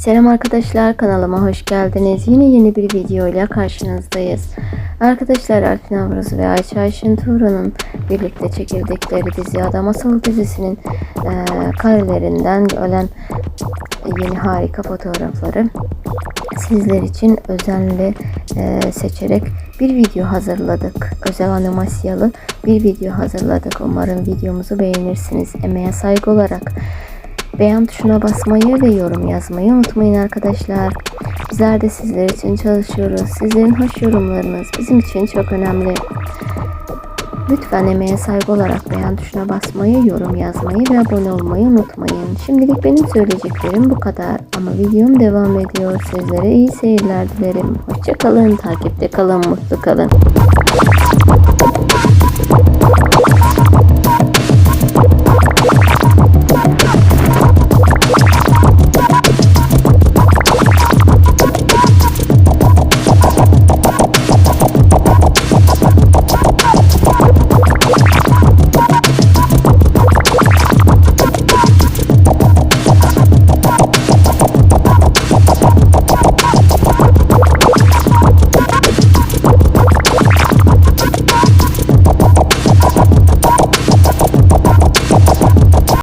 Selam arkadaşlar kanalıma hoş geldiniz. Yine yeni bir video ile karşınızdayız. Arkadaşlar Arfin Avruz ve Ayça Ayşin Tuğra'nın birlikte çekirdekleri dizi Ada Masal dizisinin e, karelerinden ölen yeni harika fotoğrafları sizler için özenle e, seçerek bir video hazırladık. Özel animasyalı bir video hazırladık. Umarım videomuzu beğenirsiniz. Emeğe saygı olarak beğen tuşuna basmayı ve yorum yazmayı unutmayın arkadaşlar. Bizler de sizler için çalışıyoruz. Sizlerin hoş yorumlarınız bizim için çok önemli. Lütfen emeğe saygı olarak beğen tuşuna basmayı, yorum yazmayı ve abone olmayı unutmayın. Şimdilik benim söyleyeceklerim bu kadar ama videom devam ediyor. Sizlere iyi seyirler dilerim. Hoşçakalın, takipte kalın, mutlu kalın.